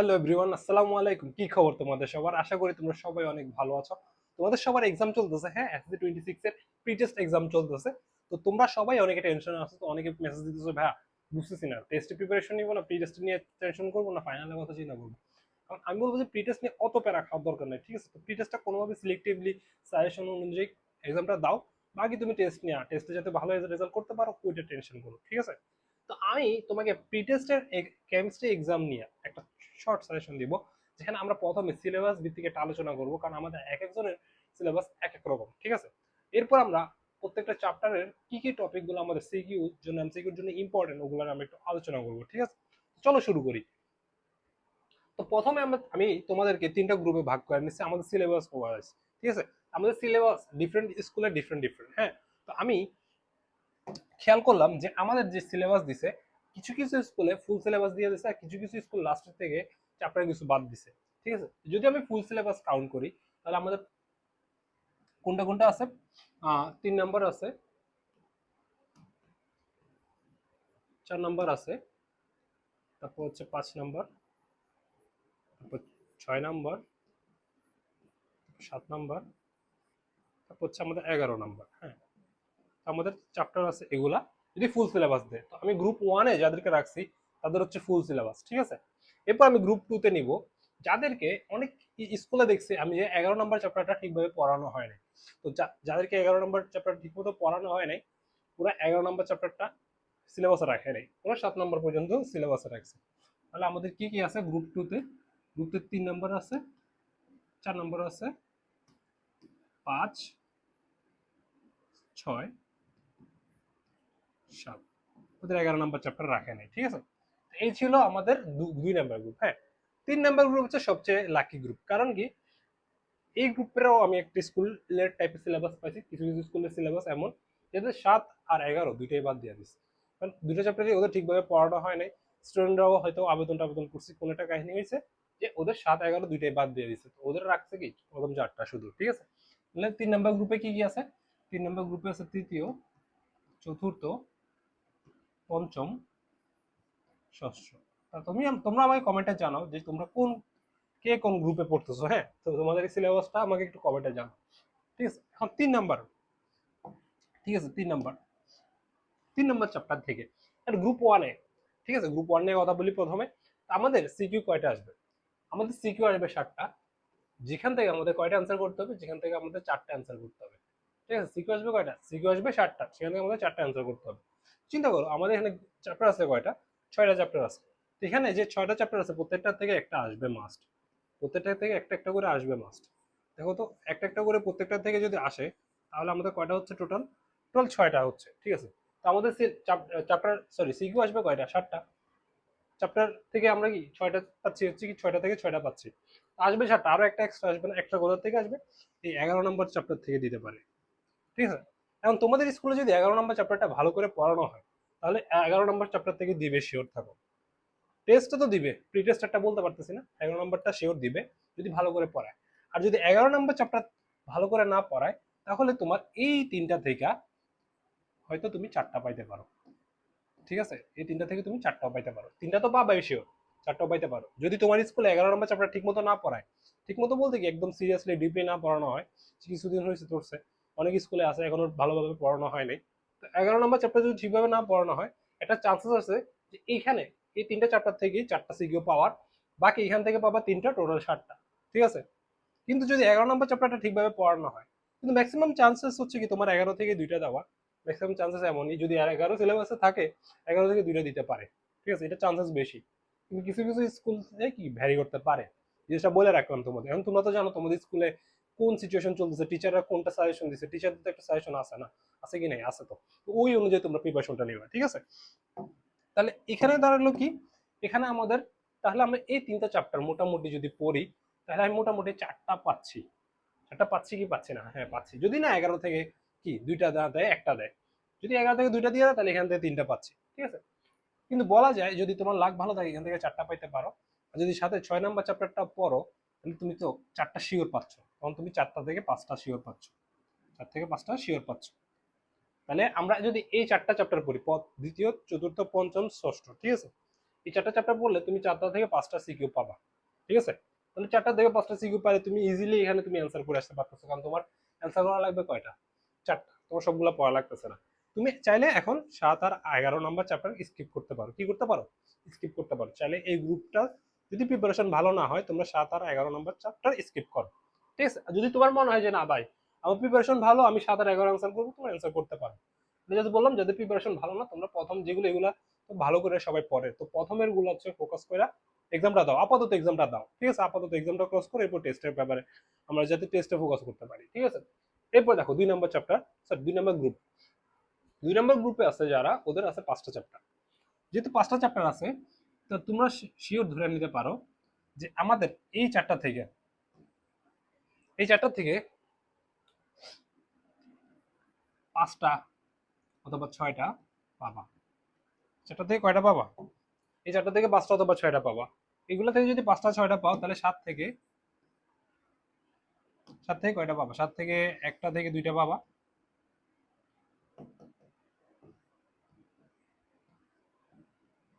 Hello everyone আসসালামু আলাইকুম কি খবর তোমাদের সবার? আশা করি তোমরা সবাই অনেক ভালো আছো। তোমাদের সবার এক্সাম চলতেছে হ্যাঁ? এসএসসি টোয়েন্টি সিক্স এর প্রি টেস্ট এক্সাম চলতেছে। তো তোমরা সবাই অনেকে টেনশন আছো, তো অনেকে মেসেজ দিতেছো, ভাইয়া, বুঝতেছি না। টেস্টে প্রিপারেশন নিবো না প্রি টেস্ট নিয়ে টেনশন করব না ফাইনালের কথা চিন্তা করব কারণ আমি বলব যে প্রি টেস্ট নিয়ে অত প্যারা খাওয়ার দরকার নেই, ঠিক আছে? তো প্রি টেস্টটা কোনোভাবে সিলেক্টিভলি সাজেশন অনুযায়ী এক্সামটা দাও। বাকি তুমি টেস্ট নিয়ে টেস্টে যাতে ভালো রেজাল্ট করতে পারো, ওইটা টেনশন করো, ঠিক আছে? তো আমি তোমাকে প্রি টেস্টের কেমিস্ট্রি এক্সাম নিয়ে একটা শর্ট সাজেশন দিব, যেখানে আমরা প্রথমে সিলেবাস ভিত্তিক একটা আলোচনা করব, কারণ আমাদের এক একজনের সিলেবাস এক এক রকম, ঠিক আছে? এরপর আমরা প্রত্যেকটা চ্যাপ্টারের কি কি টপিকগুলো আমাদের সিকিউ জন্য এমসিকিউর জন্য ইম্পর্টেন্ট ওগুলো আমরা একটু আলোচনা করব, ঠিক আছে? চলো শুরু করি। তো প্রথমে আমরা, আমি তোমাদেরকে তিনটা গ্রুপে ভাগ করে নিচ্ছি, আমাদের সিলেবাস ওয়াইজ ঠিক আছে? আমাদের সিলেবাস ডিফারেন্ট স্কুলে ডিফারেন্ট ডিফারেন্ট হ্যাঁ? তো আমি খেয়াল করলাম যে আমাদের যে সিলেবাস দিছে কিছু কিছু স্কুলে ফুল সিলেবাস দিয়ে দিছে কিছু কিছু স্কুল লাস্টের থেকে চ্যাপ্টার কিছু বাদ দিছে, ঠিক আছে? যদি আমি ফুল সিলেবাস কাউন্ট করি, তাহলে আমাদের কোনটা কোনটা আছে? তিন নাম্বার আছে, চার নাম্বার আছে, তারপর হচ্ছে পাঁচ নাম্বার তারপর ছয় নাম্বার সাত নাম্বার তারপর হচ্ছে আমাদের এগারো নাম্বার হ্যাঁ? আমাদের চ্যাপ্টার আছে এগুলা। যদি ফুল সিলেবাস দেয়। তো আমি গ্রুপ ওয়ানে যাদেরকে রাখছি, তাদের হচ্ছে ফুল সিলেবাস ঠিক আছে? এরপর আমি গ্রুপ টুতে নিব। যাদেরকে অনেক স্কুলে দেখছি, আমি যে এগারো নম্বর চ্যাপ্টারটা ঠিকভাবে পড়ানো হয় নাই। তো যাদেরকে এগারো নম্বর চ্যাপ্টার ঠিকমতো পড়ানো হয় নাই পুরো এগারো নম্বর চ্যাপ্টারটা সিলেবাসে রাখে নাই। ওরা সাত নম্বর পর্যন্ত সিলেবাসে রাখছে। তাহলে আমাদের কি কি আছে গ্রুপ টুতে গ্রুপ তিন নম্বর আছে, চার নম্বর আছে, পাঁচ, ছয় সাত ওদের এগারো নম্বর চ্যাপ্টার রাখে নাই, ঠিক আছে? এই ছিল আমাদের দুই নাম্বার গ্রুপ হ্যাঁ? তিন নাম্বার গ্রুপ হচ্ছে সবচেয়ে লাকি গ্রুপ কারণ কি? এই গ্রুপেরও আমি একটা স্কুলের টাইপের সিলেবাস পাইছি, কিছু কিছু স্কুলের সিলেবাস এমন যাদের সাত আর এগারো দুইটাই বাদ দিয়ে দিচ্ছে কারণ দুটো চ্যাপ্টারই ওদের ঠিকভাবে পড়ানো হয় নাই। স্টুডেন্টরাও হয়তো আবেদন টাবেদন করছে, কোনো একটা কাহিনী হয়েছে যে ওদের সাত, এগারো দুইটাই বাদ দিয়ে দিচ্ছে ওদের রাখছে কি? প্রথম চারটা শুধু, ঠিক আছে? তিন নাম্বার গ্রুপে কি কি আছে? তিন নাম্বার গ্রুপে আছে তৃতীয়, চতুর্থ পঞ্চম ষষ্ঠ। তা তুমি তোমরা আমাকে কমেন্টে জানাও যে তোমরা কোন, কে কোন গ্রুপে পড়তেছো হ্যাঁ? তো তোমাদের সিলেবাসটা আমাকে একটু কমেন্টে জানাও। ঠিক আছে? এখন তিন নাম্বার ঠিক আছে, তিন নাম্বার তিন নাম্বার চ্যাপ্টার থেকে। গ্রুপ ওয়ানে ঠিক আছে? গ্রুপ ওয়ান কথা বলি প্রথমে। আমাদের সিকিউ কয়টা আসবে? আমাদের সিকিউ আসবে ষাটটা যেখান থেকে আমাদের কয়টা অ্যান্সার করতে হবে? যেখান থেকে আমাদের চারটা অ্যান্সার করতে হবে। ঠিক আছে সিকিউ আসবে কয়টা? সিকিউ আসবে ষাটটা সেখান থেকে আমাদের চারটা অ্যান্সার করতে হবে। চিন্তা করো, আমাদের এখানে চ্যাপ্টার আছে কয়টা? ছয়টা চ্যাপ্টার আছে। তো এখানে যে ছয়টা চ্যাপ্টার আছে প্রত্যেকটা থেকে একটা আসবে মাস্ট প্রত্যেকটা থেকে একটা একটা করে আসবে মাস্ট দেখো তো, একটা একটা করে প্রত্যেকটা থেকে যদি আসে, তাহলে আমাদের কয়টা হচ্ছে টোটাল টোটাল ছয়টা হচ্ছে, ঠিক আছে? তো আমাদের চ্যাপ্টার সরি সিকিউ আসবে কয়টা? ষাটটা চ্যাপ্টার থেকে আমরা কি ছয়টা পাচ্ছি? হচ্ছে কি ছয়টা থেকে ছয়টা পাচ্ছি। আসবে ষাটটা আরও একটা এক্সট্রা আসবে না? একটা কোথা থেকে আসবে। এই এগারো নম্বর চ্যাপ্টার থেকে দিতে পারে। ঠিক আছে? এখন তোমাদের স্কুলে যদি এগারো নম্বর চ্যাপ্টারটা ভালো করে পড়ানো হয়, তাহলে এগারো নম্বর চ্যাপ্টার থেকে দিবে শিওর থাকো। টেস্টও তো দিবে প্রি টেস্ট বলতে পারতেছি না, এগারো নম্বরটা শিওর দিবে, যদি ভালো করে পড়ায়। আর যদি এগারো নম্বর চ্যাপ্টার ভালো করে না পড়ায়, তাহলে তোমার এই তিনটা থেকে হয়তো তুমি চারটা পাইতে পারো। ঠিক আছে? এই তিনটা থেকে তুমি চারটাও পাইতে পারো। তিনটা তো পাবাই শিওর চারটাও পাইতে পারো। যদি তোমার স্কুলে এগারো নম্বর চ্যাপ্টার ঠিক মতো না পড়ায় ঠিক মতো বলতে কি একদম সিরিয়াসলি ডিপলি না পড়ানো হয়, কিছুদিন হয়েছে তোরছে অনেক স্কুলে আছে, এখনও ভালোভাবে পড়ানো হয় নাই। তো এগারো নম্বর চ্যাপ্টার যদি ঠিকভাবে না পড়ানো হয়, একটা চান্সেস আছে যে এইখানে এই তিনটা চ্যাপ্টার থেকে চারটা সিকিউ পাওয়ার, বাকি এখান থেকে পাবা তিনটা টোটাল ষাটটা ঠিক আছে? কিন্তু যদি এগারো নম্বর চ্যাপ্টারটা ঠিকভাবে পড়ানো হয়, কিন্তু ম্যাক্সিমাম চান্সেস হচ্ছে কি তোমার এগারো থেকে দুইটা দেওয়া। ম্যাক্সিমাম চান্সেস এমনই, যদি আর এগারো সিলেবাসে থাকে, এগারো থেকে দুইটা দিতে পারে। ঠিক আছে? এটা চান্সেস বেশি। কিন্তু কিছু কিছু স্কুল কি ভ্যারি করতে পারে? জিনিসটা বলে রাখলাম তোমাদের। এখন তোমরা তো জানো, তোমাদের স্কুলে কোন সিচুয়েশন চলতেছে? টিচাররা কোনটা সাজেশন দিচ্ছে টিচারদের তো একটা সাজেশন আছে না? আছে কি নাই? আছে তো। ওই অনুযায়ী তোমরা প্রিপারেশনটা নেবে, ঠিক আছে? তাহলে এখানে দাঁড়াল কি? এখানে আমাদের, তাহলে আমরা এই তিনটা চ্যাপ্টার মোটামুটি যদি পড়ি, তাহলে আমি মোটামুটি চারটা পাচ্ছি। চারটা পাচ্ছি কি পাচ্ছি না? হ্যাঁ পাচ্ছি। যদি না এগারো থেকে কি? দুইটা দেয় একটা দেয়। যদি এগারো থেকে দুইটা দিয়ে দেয়, তাহলে এখান থেকে তিনটা পাচ্ছি, ঠিক আছে? কিন্তু বলা যায়, যদি তোমার লাখ ভালো থাকে, এখান থেকে চারটা পাইতে পারো। আর যদি সাথে ছয় নাম্বার চ্যাপ্টারটা পড়ো তাহলে তুমি তো চারটা শিওর পাচ্ছ। তখন তুমি চারটা থেকে পাঁচটা শিওর পাচ্ছ। চার থেকে পাঁচটা শিওর পাচ্ছ। তাহলে আমরা যদি এই চারটা চ্যাপ্টার পড়ি, পদ দ্বিতীয়, চতুর্থ, পঞ্চম, ষষ্ঠ, ঠিক আছে? এই চারটা চ্যাপ্টার পড়লে তুমি চারটা থেকে পাঁচটা সিকিউ পাবা, ঠিক আছে? তাহলে চারটা থেকে পাঁচটা সিকিউ পারে তুমি ইজিলি এখানে তুমি অ্যান্সার করে আসতে পারতেছো, কারণ তোমার অ্যান্সার করা লাগবে কয়টা? চারটা। তোমার সবগুলো পড়া লাগতেছে না। তুমি চাইলে এখন সাত আর এগারো নাম্বার চ্যাপ্টার স্কিপ করতে পারো। কি করতে পারো? স্কিপ করতে পারো। চাইলে এই গ্রুপটা যদি প্রিপারেশন ভালো না হয়, তোমরা সাত আর এগারো নাম্বার চ্যাপ্টার স্কিপ করো। ঠিক আছে? যদি তোমার মনে হয় যে না ভাই, আমার প্রিপারেশন ভালো, আমি সাত আর এগারো অ্যান্সার করব, তোমার অ্যান্সার করতে পারো। just বললাম, যদি প্রিপারেশন ভালো না, তোমরা প্রথম যেগুলো, এগুলা ভালো করে সবাই পড়ে। তো প্রথমেরগুলো হচ্ছে ফোকাস করে এক্সামটা দাও। আপাতত এক্সামটা দাও। ঠিক আছে? আপাতত এক্সামটা ক্রস করে এরপর টেস্টের ব্যাপারে আমরা যাতে টেস্টে ফোকাস করতে পারি। ঠিক আছে? এরপর দেখো, দুই নম্বর চ্যাপ্টার স্যার দুই নম্বর গ্রুপ দুই নম্বর গ্রুপে আছে যারা, ওদের আছে পাঁচটা চ্যাপ্টার যেহেতু পাঁচটা চ্যাপ্টার আছে তো তোমরা শিওর ধরে নিতে পারো যে আমাদের এই চারটা থেকে, এই চারটা থেকে পাঁচটা অথবা ছয়টা পাবা। চারটা থেকে কয়টা পাবা? এই চারটা থেকে পাঁচটা অথবা ছয়টা পাবা। এগুলো থেকে যদি পাঁচটা, ছয়টা পাও, তাহলে সাত থেকে সাত থেকে কয়টা পাবা? সাত থেকে একটা থেকে দুইটা পাবা।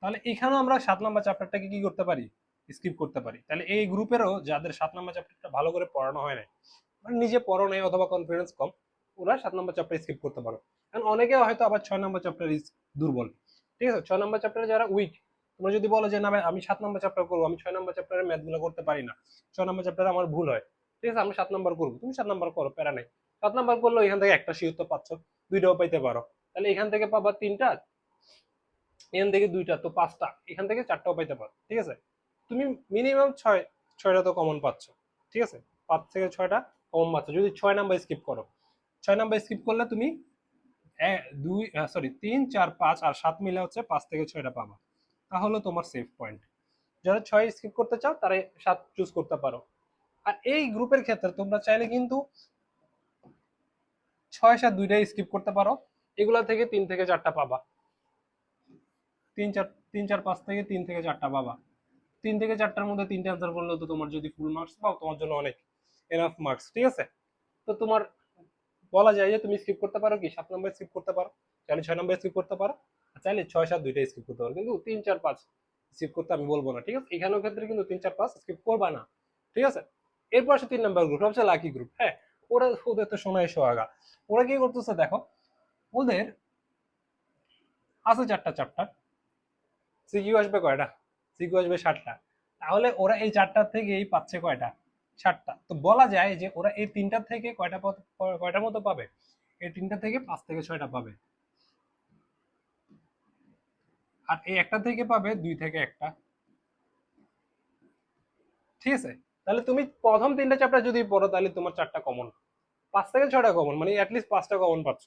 তাহলে এখানেও আমরা সাত নম্বর চ্যাপ্টারটাকে কি করতে পারি? স্কিপ করতে পারি। তাহলে এই গ্রুপেরও যাদের সাত নম্বর চ্যাপ্টারটা ভালো করে পড়ানো হয় না মানে নিজে পড়ো নেই অথবা কনফিডেন্স কম, ওরা সাত নম্বর চ্যাপ্টার স্কিপ করতে পারো। কারণ অনেকে হয়তো আবার ছয় নম্বর চ্যাপ্টার দুর্বল। ঠিক আছে? ছয় নম্বর চ্যাপ্টারে যারা উইক তোমরা যদি বলো যে, না ভাই, আমি সাত নম্বর চ্যাপ্টার করব, আমি ছয় নম্বর চ্যাপ্টারের ম্যাথগুলো করতে পারি না। ছয় নম্বর চ্যাপ্টারে আমার ভুল হয়। ঠিক আছে? আমি সাত নম্বর করব। তুমি সাত নম্বর করো, প্যারা নেই। সাত নম্বর করল এখান থেকে একটা শিওর তো পাচ্ছ, দুইটাও পাইতে পারো। তাহলে এখান থেকে পাবা তিনটা এখান থেকে দুইটা, তো পাঁচটা। এখান থেকে চারটাও পাইতে পারো, ঠিক আছে? তুমি মিনিমাম ছয়, ছয়টা তো কমন পাচ্ছ, ঠিক আছে? পাঁচ থেকে ছয়টা কমন পাচ্ছ। যদি ছয় নাম্বার স্কিপ করো, ছয় নাম্বার স্কিপ করলে তুমি দুই সরি তিন, চার, পাঁচ আর সাত মিলে হচ্ছে পাঁচ থেকে ছয়টা পাবা। তাহলে তোমার সেফ পয়েন্ট যারা ছয় স্কিপ করতে চাও, তারা সাত চুজ করতে পারো। আর এই গ্রুপের ক্ষেত্রে তোমরা চাইলে কিন্তু ছয়, সাত, দুইটাই স্কিপ করতে পারো। এগুলা থেকে তিন থেকে চারটা পাবা। তিন চার তিন চার পাঁচ থেকে তিন থেকে চারটা বাবা। তিন থেকে চারটার মধ্যে তিনটে অ্যান্সার করলেও তো তোমার যদি ফুল মার্কস পাও, তোমার জন্য অনেক এনাফ মার্কস ঠিক আছে? তো তোমার বলা যায় যে তুমি স্কিপ করতে পারো কি? সাত নম্বর স্কিপ করতে পারো, চাইলে ছয় নম্বর স্কিপ করতে পারো চাইলে ছয়, সাত দুইটাই স্কিপ করতে পারো। কিন্তু তিন, চার, পাঁচ স্কিপ করতে আমি বলব না, ঠিক আছে? এখানেও ক্ষেত্রে কিন্তু তিন, চার, পাঁচ স্কিপ করবা না, ঠিক আছে? এরপর আসে তিন নম্বর গ্রুপ হচ্ছে লাকি গ্রুপ হ্যাঁ? ওরা, ওদের তো সময় সোহাগা। ওরা কি করতেছে দেখো? ওদের আছে চারটা চ্যাপ্টার সিকিউ আসবে কয়টা? সিকিউ আসবে ষাটটা তাহলে ওরা এই চারটার থেকে এই পাচ্ছে কয়টা? ষাটটা তো বলা যায় যে ওরা এই তিনটা থেকে কয়টা কয়টার মতো পাবে? এই তিনটা থেকে পাঁচ থেকে ছয়টা পাবে। আর এই একটা থেকে পাবে দুই থেকে একটা। ঠিক আছে? তাহলে তুমি প্রথম তিনটা চ্যাপ্টার যদি পড়ো, তাহলে তোমার চারটা কমন পাঁচ থেকে ছয়টা কমন মানে অ্যাটলিস্ট পাঁচটা কমন পাচ্ছ।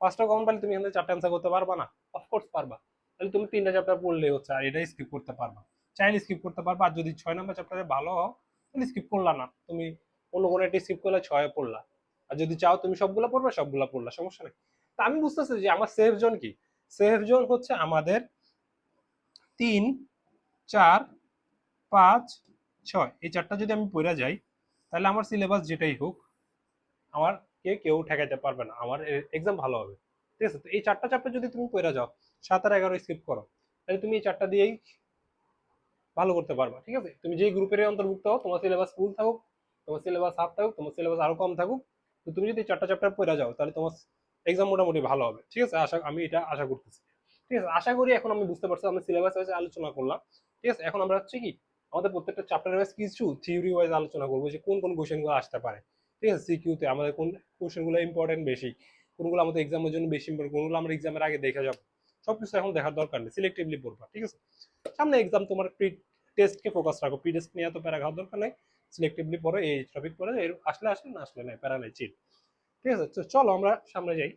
পাঁচটা কমন পারলে তুমি এখান চারটা অ্যান্সার করতে পারবা না? অফকোর্স পারবা। তাহলে তুমি তিনটা চ্যাপ্টার পড়লে হচ্ছে, আর এটাই স্কিপ করতে পারবা। চাইলে স্কিপ করতে পারবা, আর যদি ছয় নম্বর চ্যাপ্টারে ভালো হও, তাহলে স্কিপ করলা না। তুমি অন্য কোনো একটি স্কিপ করলে ছয়ে পড়লা। আর যদি চাও তুমি সবগুলো পড়বে, সবগুলো পড়লা, সমস্যা নেই। তা আমি বুঝতেছি যে আমার সেফ জোন কি? সেফ জোন হচ্ছে আমাদের তিন, চার, পাঁচ, ছয়। এই চারটা যদি আমি পড়ে যাই, তাহলে আমার সিলেবাস যেটাই হোক, আমার কে কেউ ঠেকাইতে পারবে না। আমার এক্সাম ভালো হবে। ঠিক আছে? তো এই চারটা চ্যাপ্টার যদি তুমি পড়ে যাও সাত আর এগারো স্কিপ করো। তাহলে তুমি এই চারটা দিয়েই ভালো করতে পারবা, ঠিক আছে? তুমি যেই গ্রুপের অন্তর্ভুক্ত হও, তোমার সিলেবাস ফুল থাকুক, তোমার সিলেবাস হাফ থাকুক, তোমার সিলেবাস আরও কম থাকুক, তো তুমি যদি চারটা চ্যাপ্টার পড়ে যাও, তাহলে তোমার এক্সাম মোটামুটি ভালো হবে, ঠিক আছে? আশা, আমি এটা আশা করতেছি। ঠিক আছে? আশা করি এখন আমি বুঝতে পারছি আমি সিলেবাস ওয়াইজ আলোচনা করলাম। ঠিক আছে? এখন আমরা হচ্ছে কি, আমাদের প্রত্যেকটা চ্যাপ্টার ওয়াইজ কিছু থিওরি ওয়াইজ আলোচনা করব যে কোন কোন কোশ্চেনগুলো আসতে পারে। ঠিক আছে? সিকিউতে আমাদের কোন কোশ্চেনগুলো ইম্পর্টেন্ট বেশি, কোনগুলো আমাদের এক্সামের জন্য বেশি ইম্পর্টেন্ট কোনগুলো আমরা এক্সামের আগে দেখে যাব। সবকিছু এখন দেখার দরকার নেই সিলেক্টিভলি পড়বা, ঠিক আছে? সামনে এক্সাম তোমার প্রি টেস্টকে ফোকাস রাখো প্রি টেস্ট নিয়ে তো প্যারা খাওয়ার দরকার নেই সিলেক্টিভলি পড়ো, এই টপিক পড়ে, এর আসলে আসলে না আসলে নাই, প্যারা নাই চিল ঠিক আছে? তো চলো আমরা সামনে যাই।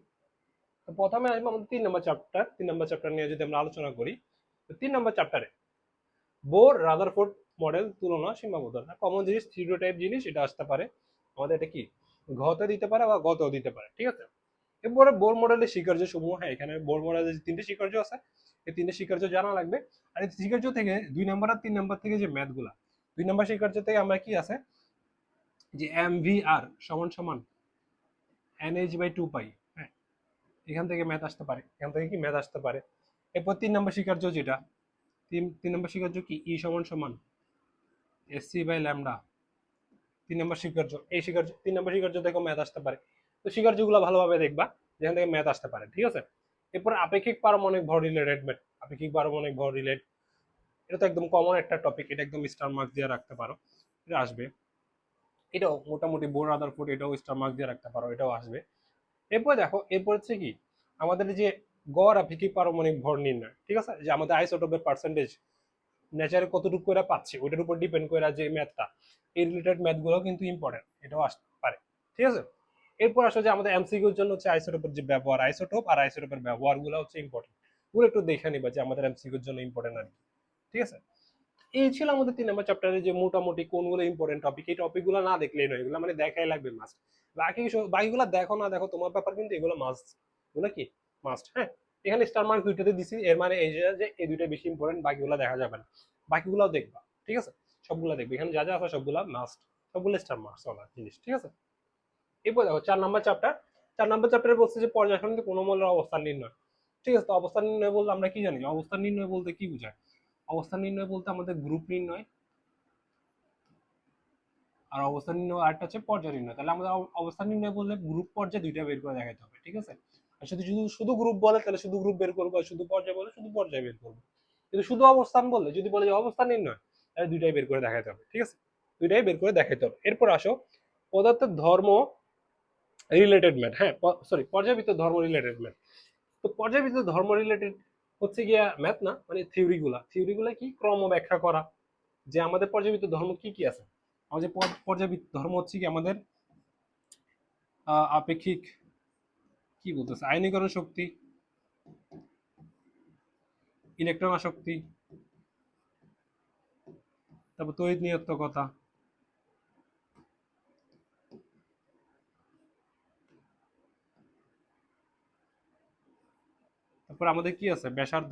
প্রথমে আসব আমাদের তিন নম্বর চ্যাপ্টার তিন নম্বর চ্যাপ্টার নিয়ে যদি আমরা আলোচনা করি তিন নম্বর চ্যাপ্টারে বোর রাদারফোর্ড মডেল তুলনা, সীমাবদ্ধতা। কমন জিনিস থিওরি জিনিস, এটা আসতে পারে। আমাদের এটা কি? ঘতে দিতে পারে বা গতেও দিতে পারে, ঠিক আছে? এরপরে বোর মডেলের স্বীকার্য সমূহ হ্যাঁ এখানে বোর মডেলের তিনটে স্বীকার্য আছে, এই তিনটে স্বীকার্য জানা লাগবে। আর এই স্বীকার্য থেকে, দুই নাম্বার আর তিন নাম্বার থেকে যে ম্যাথগুলা, দুই নাম্বার স্বীকার্য থেকে আমরা কি আছে? যে এম ভি আর সমান সমান N H by two pi হ্যাঁ এখান থেকে ম্যাথ আসতে পারে, এখান থেকে কি ম্যাথ আসতে পারে? এরপর তিন নাম্বার স্বীকার্য যেটা, তিন তিন নম্বর স্বীকার্য কি? ই সমান সমান এসসি বাই ল্যামডা তিন নম্বর স্বীকার্য এই স্বীকার্য তিন নম্বর স্বীকার্য দেখো ম্যাথ আসতে পারে। তো স্বীকার্যগুলো ভালোভাবে দেখবা, যেখান থেকে ম্যাথ আসতে পারে, ঠিক আছে? এরপর আপেক্ষিক পারমাণবিক ভর রিলেটেড ম্যাথ আপেক্ষিক পারমাণবিক ভর রিলেট এটা তো একদম কমন একটা টপিক এটা একদম স্টার মার্ক দিয়ে রাখতে পারো, এটা আসবে। এটাও মোটামুটি বোর আদার ফুড এটাও স্টার মার্ক দিয়ে রাখতে পারো, এটাও আসবে। এরপর দেখো, এরপর হচ্ছে কি, আমাদের যে গড় আপেক্ষিক পারমাণবিক ভর নির্ণয়, ঠিক আছে? যে আমাদের আইসোটোপের পার্সেন্টেজ নেচারে কতটুকু করে পাচ্ছি, ওইটার উপর ডিপেন্ড করে যে ম্যাথটা এই রিলেটেড ম্যাথগুলো কিন্তু ইম্পর্টেন্ট এটাও আসতে পারে, ঠিক আছে? এরপর আসলে যে আমাদের এমসিকিউর জন্য হচ্ছে আইসোটোপের যে ব্যবহার আইসোটোপ আর আইসোটোপের ব্যবহারগুলো হচ্ছে ইম্পর্টেন্ট ওগুলো একটু দেখে নিবা যে আমাদের এমসিকিউর জন্য ইম্পর্টেন্ট আর কি। ঠিক আছে? এই ছিল আমাদের তিন নম্বর চ্যাপ্টারে যে মোটামুটি কোনগুলো ইম্পর্টেন্ট টপিক এই টপিকগুলো না দেখলেই নয়, এগুলো মানে দেখাই লাগবে মাস্ট বাকি বাকিগুলো দেখো না দেখো, তোমার ব্যাপার কিন্তু এগুলো মাস্ট এগুলো কি? মাস্ট হ্যাঁ? এখানে স্টার মার্ক দুইটাতে দিছি, এর মানে এই যে যে এই দুইটা বেশি ইম্পর্টেন্ট বাকিগুলো দেখা যাবে না। বাকিগুলোও দেখবা, ঠিক আছে? সবগুলো দেখবে। এখানে যা যা আছে সবগুলো মাস্ট সবগুলো স্টার মার্কস ওলা জিনিস, ঠিক আছে? এরপর দেখো, চার নাম্বার চ্যাপ্টার চার নাম্বার চ্যাপ্টারে বলছে যে পর্যায় সারণীতে কোনো অবস্থান নির্ণয়। ঠিক আছে, তো অবস্থান নির্ণয় বলতে আমরা কি জানি? অবস্থান নির্ণয় বলতে কি বোঝায়? অবস্থান নির্ণয় বলতে আমাদের গ্রুপ নির্ণয়, আর অবস্থান নির্ণয় আরেকটা হচ্ছে পর্যায় নির্ণয়। তাহলে আমাদের অবস্থান নির্ণয় বললে গ্রুপ পর্যায়ে দুইটা বের করে দেখাতে হবে, ঠিক আছে? আর যদি শুধু শুধু গ্রুপ বলে, তাহলে শুধু গ্রুপ বের করব, আর শুধু পর্যায় বলে, শুধু পর্যায় বের করব। কিন্তু শুধু অবস্থান বললে, যদি বলে যে অবস্থান নির্ণয়, তাহলে দুইটাই বের করে দেখাতে হবে, ঠিক আছে? দুইটাই বের করে দেখাতে হবে। এরপর আসো, পদার্থের ধর্ম রিলেটেড ম্যাথ হ্যাঁ সরি পর্যায়বৃত্ত ধর্ম রিলেটেড ম্যাথ তো পর্যায়বৃত্ত ধর্ম রিলেটেড হচ্ছে গিয়া ম্যাথ না মানে থিওরিগুলা থিওরিগুলা কি? ক্রম ব্যাখ্যা করা। যে আমাদের পর্যাবৃত্ত ধর্ম কি কি আছে? আমাদের পর- পর্যাবৃত্ত ধর্ম হচ্ছে কি আমাদের আপেক্ষিক, কি বলতেছে? আয়নীকরণ শক্তি, ইলেকট্রন আসক্তি, তারপর তড়িৎ নিয়ত্তকতা তারপর আমাদের কি আছে? ব্যাসার্ধ।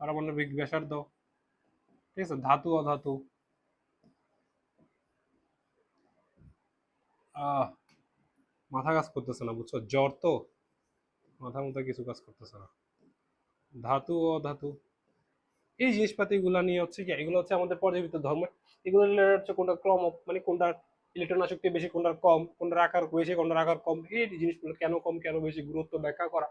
পারমাণবিক ব্যাসার্ধ। ঠিক আছে? ধাতু, অধাতু। মাথা কাজ করতেছে না, বুঝছ? জ্বর তো। মাথা মতো কিছু কাজ করতেছে না। ধাতু, অধাতু। এই জিনিসপাতি জিনিসপাতিগুলো নিয়ে হচ্ছে কি? এগুলো হচ্ছে আমাদের পর্যাবৃত্ত ধর্ম। এগুলো হচ্ছে কোনটা ক্রম মানে কোনটার ইলেকট্রন আসক্তি বেশি, কোনটার কম, কোনটার আকার বেশি, কোনটার আকার কম, এই জিনিসগুলো কেন কম, কেন বেশি গুরুত্ব ব্যাখ্যা করা।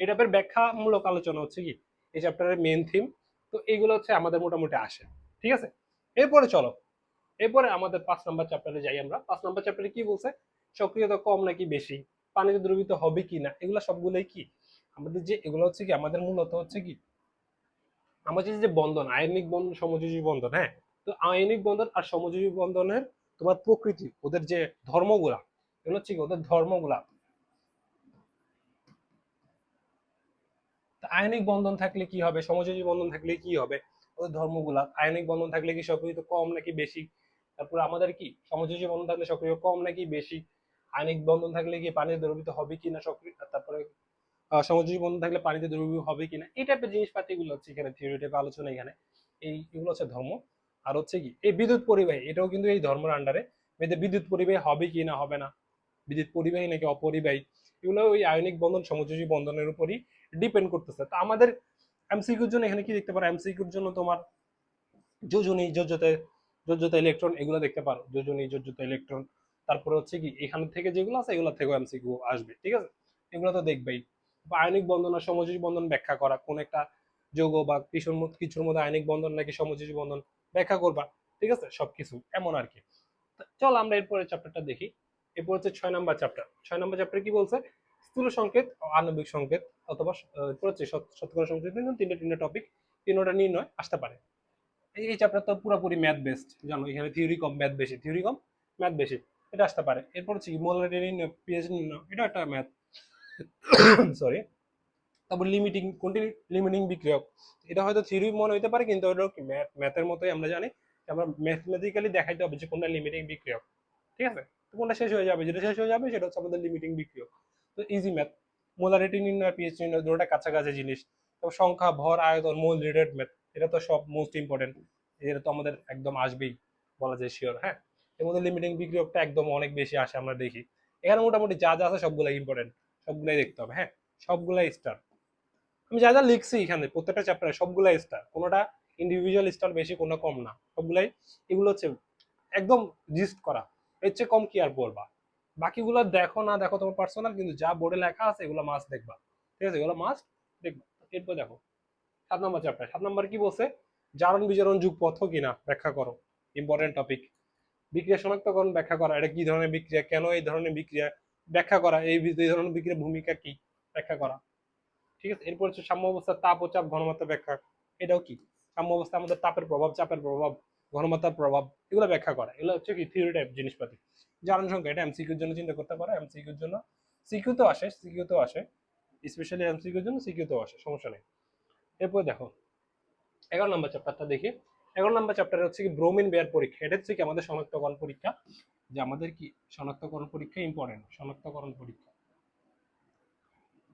টাইপের ব্যাখ্যামূলক আলোচনা হচ্ছে কি? এই চ্যাপ্টারের মেন থিম তো এইগুলো হচ্ছে আমাদের মোটামুটি আসে। ঠিক আছে? এরপরে চলো। এরপরে আমাদের পাঁচ নাম্বার চ্যাপ্টারে যাই আমরা। পাঁচ নাম্বার চ্যাপ্টারে কি বলছে? সক্রিয়তা কম নাকি বেশি? পানিতে দ্রবীভূত হবে কি না? এগুলো সবগুলোই কি? আমাদের যে, এগুলো হচ্ছে কি? আমাদের মূলত হচ্ছে কি? আমাদের যে বন্ধন, আয়নিক বন্ধন, সমযোজী বন্ধন হ্যাঁ? তো আয়নিক বন্ধন আর সমযোজী বন্ধনের তোমার প্রকৃতি, ওদের যে ধর্মগুলা, এগুলো হচ্ছে ওদের ধর্মগুলা। আয়নিক বন্ধন থাকলে কি হবে? সমযোজী বন্ধন থাকলে কি হবে? ওদের ধর্মগুলা আয়নিক বন্ধন থাকলে কি সক্রিয়তা কম নাকি বেশি? তারপর আমাদের কি? সমযোজী বন্ধন থাকলে সক্রিয় কম নাকি বেশি? আয়নিক বন্ধন থাকলে কি পানিতে দ্রবীভূত হবে কিনা সক্রিয়? তারপরে সমযোজী বন্ধন থাকলে পানিতে দ্রবীভূত হবে কিনা? এই টাইপের জিনিসপাতিগুলো হচ্ছে এখানে থিওরিটিক আলোচনা এখানে। এই, এগুলো হচ্ছে ধর্ম। আর হচ্ছে কি, এই বিদ্যুৎ পরিবাহী, এটাও কিন্তু এই ধর্মের আন্ডারে বিদ্যুৎ পরিবাহী হবে কি না হবে না, বিদ্যুৎ পরিবাহী নাকি অপরিবাহী, এগুলো ওই আয়নিক বন্ধন, সমযোজী বন্ধনের উপরই ডিপেন্ড করতেছে। তো আমাদের এমসিকিউর জন্য এখানে কি দেখতে পারো? এমসিকিউর জন্য তোমার যোজনী, যোজ্যতা যোজ্যতা ইলেকট্রন এগুলো দেখতে পারো। যোজনী, যোজ্যতা ইলেকট্রন তারপরে হচ্ছে কি, এখান থেকে যেগুলো আছে, এগুলো থেকেও এমসিকিউ আসবে, ঠিক আছে? এগুলো তো দেখবেই। আয়নিক বন্ধন আর সমযোজী বন্ধন ব্যাখ্যা করা, কোন একটা যৌগ বা কিছুর মধ্যে কিছুর মধ্যে আয়নিক বন্ধন নাকি সমযোজী বন্ধন ব্যাখ্যা করবা, ঠিক আছে? সবকিছু এমন আর কি। চল আমরা এরপরে চ্যাপ্টারটা দেখি। এরপর হচ্ছে ছয় নম্বর চ্যাপ্টার ছয় নম্বর চ্যাপ্টার কি বলছে? স্থূল সংকেত আণবিক সংকেত অথবা শতকরা সংকেত, তিনটে তিনটে টপিক তিনটা নির্ণয় আসতে পারে। এই চ্যাপ্টার তো পুরোপুরি ম্যাথ বেসড জানো? এখানে থিওরি কম ম্যাথ বেশি। থিওরি কম ম্যাথ বেশি। এটা আসতে পারে। এরপর হচ্ছে কি মোলারিটি নির্ণয় পিএইচ নির্ণয় এটা একটা ম্যাথ সরি তারপর লিমিটিং কোনটি লিমিটিং বিক্রিয়ক এটা হয়তো থিওরি মনে হইতে পারে, কিন্তু ওটা কি ম্যাথ ম্যাথের মতোই আমরা জানি আমরা ম্যাথমেটিক্যালি দেখাইতে হবে যে কোনটা লিমিটিং বিক্রিয়ক ঠিক আছে? তো কোনটা শেষ হয়ে যাবে? যেটা শেষ হয়ে যাবে, সেটা হচ্ছে আমাদের লিমিটিং বিক্রিয়ক তো ইজি ম্যাথ মোলারিটি নির্ণয় পিএইচ নির্ণয়, দুটোটা কাছাকাছি জিনিস। তো সংখ্যা, ভর, আয়তন, মোল রিলেটেড ম্যাথ এটা তো সব মোস্ট ইম্পর্টেন্ট এটা তো আমাদের একদম আসবেই, বলা যায় শিওর হ্যাঁ? এর মধ্যে লিমিটিং বিক্রিয়কটা একদম অনেক বেশি আসে আমরা দেখি। এখানে মোটামুটি যা যা আছে সবগুলাই ইম্পর্টেন্ট সবগুলাই দেখতে হবে হ্যাঁ? সবগুলাই স্টার আমি যা যা লিখছি এখানে, প্রত্যেকটা চ্যাপ্টারে সবগুলাই স্টার কোনোটা ইন্ডিভিজুয়াল স্টার বেশি, কোনো কম না। সবগুলাই, এগুলো হচ্ছে একদম জিস্ট করা। এর চেয়ে কম কি আর বলবা বাকিগুলো দেখো না, দেখো তোমার পার্সোনাল কিন্তু যা বোর্ডে লেখা আছে, এগুলো মাস্ট দেখবা। ঠিক আছে? এগুলো মাস্ট দেখবা। এরপর দেখো, সাত নম্বর চ্যাপ্টার সাত নম্বর কি বলছে? জারণ বিজারণ যুগপথ কিনা? ব্যাখ্যা করো। ইম্পর্টেন্ট টপিক বিক্রিয়া শনাক্তকরণ ব্যাখ্যা করা। এটা কি ধরনের বিক্রিয়া? কেন এই ধরনের বিক্রিয়া? ব্যাখ্যা করা। এই ধরনের বিক্রিয়ার ভূমিকা কি? ব্যাখ্যা করা। ঠিক আছে? এরপর হচ্ছে সাম্য অবস্থার তাপ ও চাপ ঘনমাত্রা ব্যাখ্যা। এটাও কি? সাম্য অবস্থা আমাদের তাপের প্রভাব, চাপের প্রভাব, ঘনমাত্রার প্রভাব, এগুলো ব্যাখ্যা করা। এগুলো হচ্ছে কি? থিওরি টাইপ জিনিসপাতি। জারণ সংখ্যা, এটা এমসিকিউর জন্য চিন্তা করতে পারো এমসিকিউর জন্য। সিকিউ তো আসে সিকিউ তো আসে। স্পেশালি এমসিকিউর জন্য সিকিউ তো আসে, সমস্যা নেই। এরপর দেখো, এগারো নম্বর চ্যাপ্টারটা দেখি। এগারো নম্বর চ্যাপ্টারে হচ্ছে কি? ব্রোমিন বেয়ার পরীক্ষা। এটা হচ্ছে কি? আমাদের শনাক্তকরণ পরীক্ষা। যে আমাদের কি? শনাক্তকরণ পরীক্ষা ইম্পর্টেন্ট শনাক্তকরণ পরীক্ষা।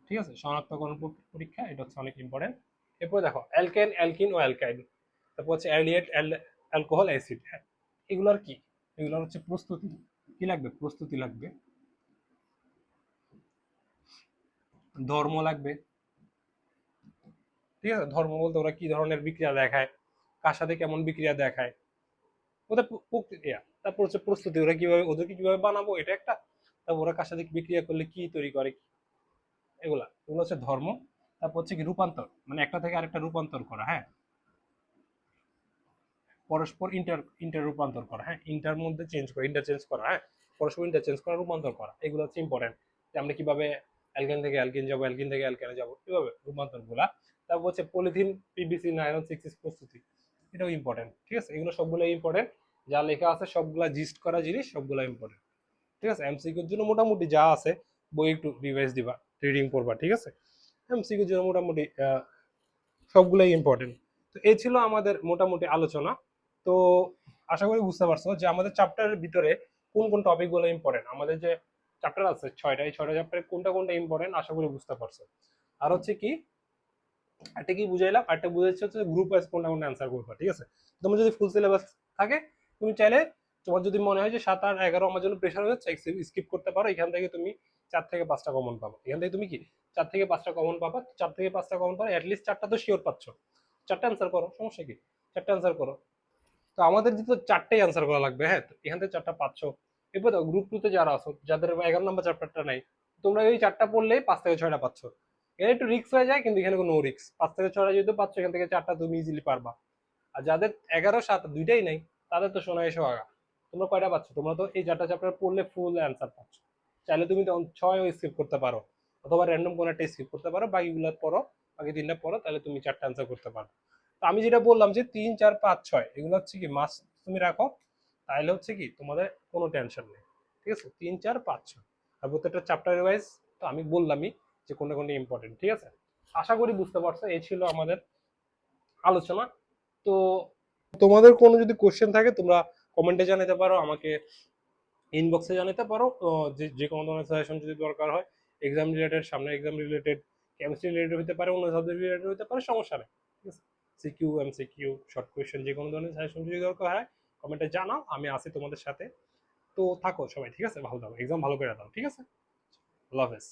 ঠিক আছে? শনাক্তকরণ পরীক্ষা এটা হচ্ছে অনেক ইম্পর্টেন্ট এরপর দেখো, অ্যালকেন, অ্যালকিন ও অ্যালকাইন। তারপর হচ্ছে অ্যালিয়েট অ্যালকোহল, অ্যাসিড হ্যাঁ। এগুলোর কি? এগুলোর হচ্ছে প্রস্তুতি। কি লাগবে? প্রস্তুতি লাগবে। ধর্ম লাগবে। ঠিক আছে? ধর্ম বলতে ওরা কি ধরনের বিক্রিয়া দেখায়? কার সাথে কেমন বিক্রিয়া দেখায়? ওদের প্রক্রিয়া তারপর হচ্ছে প্রস্তুতি, ওরা কীভাবে, ওদেরকে কীভাবে বানাবো? এটা একটা। তারপর ওরা কার সাথে বিক্রিয়া করলে কি তৈরি করে? এগুলা, এগুলো হচ্ছে ধর্ম, তারপর হচ্ছে কি রূপান্তর মানে একটা থেকে আরেকটা রূপান্তর করা হ্যাঁ? পরস্পর ইন্টার ইন্টার রূপান্তর করা হ্যাঁ? ইন্টার মধ্যে চেঞ্জ করা ইন্টারচেঞ্জ করা হ্যাঁ? পরস্পর ইন্টারচেঞ্জ করা, রূপান্তর করা, এগুলো হচ্ছে ইম্পর্টেন্ট যে আমরা কীভাবে অ্যালকেন থেকে অ্যালকিন যাব অ্যালকিন থেকে অ্যালকেনে যাব রূপান্তরগুলা তারপর হচ্ছে পলিথিন পিবিসি নাইলন সিক্স প্রস্তুতি, এটাও ইম্পর্টেন্ট ঠিক আছে? এগুলো সবগুলো ইম্পর্টেন্ট যা লেখা আছে, সবগুলা জিস্ট করা জিনিস, সবগুলো ইম্পর্টেন্ট ঠিক আছে? এমসিকিউর জন্য মোটামুটি যা আছে, বই একটু রিভাইজ দিবা। রিডিং করবা ঠিক আছে? এমসিকিউর জন্য মোটামুটি সবগুলাই ইম্পর্টেন্ট তো এই ছিল আমাদের মোটামুটি আলোচনা। তো আশা করি বুঝতে পারছ যে আমাদের চ্যাপ্টারের ভিতরে কোন কোন টপিকগুলো ইম্পর্টেন্ট আমাদের যে চ্যাপ্টার আছে ছয়টা এই ছয়টা চ্যাপ্টারে কোনটা কোনটা ইম্পর্টেন্ট আশা করি বুঝতে পারছ। আর হচ্ছে কি, একটা কি বুঝাইলাম? একটা বুঝাচ্ছি হচ্ছে গ্রুপ ওয়াইজ কোনটা কোনটা অ্যান্সার করবা, ঠিক আছে? তোমার যদি ফুল সিলেবাস থাকে, তুমি চাইলে তোমার যদি মনে হয় যে সাত আর এগারো আমার জন্য প্রেশার হচ্ছে স্কিপ করতে পারো। এখান থেকে তুমি চার থেকে পাঁচটা কমন পাবো। এখান থেকে তুমি কি চার থেকে পাঁচটা কমন পাবা, চার থেকে পাঁচটা কমন পাবো অ্যাটলিস্ট চারটা তো শিওর পাচ্ছ। চারটা অ্যান্সার করো, সমস্যা কি? চারটা অ্যান্সার করো। তো আমাদের যেহেতু চারটেই অ্যান্সার করা লাগবে হ্যাঁ? এখান থেকে চারটা পাচ্ছ। এরপর দেখো গ্রুপ টুতে যারা আছো, যাদের এগারো নম্বর চ্যাপ্টারটা নাই, তোমরা ওই চারটা পড়লেই পাঁচ থেকে ছয়টা পাচ্ছ। এখানে একটু রিক্স হয়ে যায়, কিন্তু এখানে কোনো রিক্স পাঁচ থেকে ছয়টা যেহেতু পাচ্ছ, এখান থেকে চারটা তুমি ইজিলি পারবা। আর যাদের এগারো, সাত দুইটাই নাই, তাদের তো শোনা এসে আগা তোমরা কয়টা পাচ্ছ? তোমরা তো এই চারটা চ্যাপ্টার পড়লে ফুল অ্যান্সার পাচ্ছ। চাইলে তুমি ছয়ও স্কিপ করতে পারো। অথবা র্যান্ডম কোনো একটা স্কিপ করতে পারো বাকিগুলো পড়ো বাকি তিনটা পড়ো তাহলে তুমি চারটা অ্যান্সার করতে পারো। তো আমি যেটা বললাম যে তিন, চার, পাঁচ, ছয়, এগুলো হচ্ছে কি মাস তুমি রাখো, তাহলে হচ্ছে কি তোমাদের কোনো টেনশন নেই। ঠিক আছে? তিন, চার, পাঁচ, ছয়। আর প্রত্যেকটা চ্যাপ্টার ওয়াইজ তো আমি বললামই যে কোনটা কোনটা ইম্পর্টেন্ট ঠিক আছে? আশা করি বুঝতে পারছ, এই ছিল আমাদের আলোচনা। তো তোমাদের কোনো যদি কোশ্চেন থাকে, তোমরা কমেন্টে জানাতে পারো, আমাকে ইনবক্সে জানাতে পারো যে যে কোনো ধরনের সাজেশন যদি দরকার হয় এক্সাম রিলেটেড সামনে এক্সাম রিলেটেড কেমিস্ট্রি রিলেটেড হতে পারে, অন্য সাবজেক্ট রিলেটেড হতে পারে, সমস্যা নেই, ঠিক আছে? সিকিউ এমসিকিউ শর্ট কোয়েশ্চেন যে কোনো ধরনের সাজেশন যদি দরকার হয় কমেন্টে জানাও, আমি আছি তোমাদের সাথে। তো থাকো সবাই, ঠিক আছে? ভালো থাকো এক্সাম ভালো করে দাও, ঠিক আছে? আল্লাহ হাফেজ।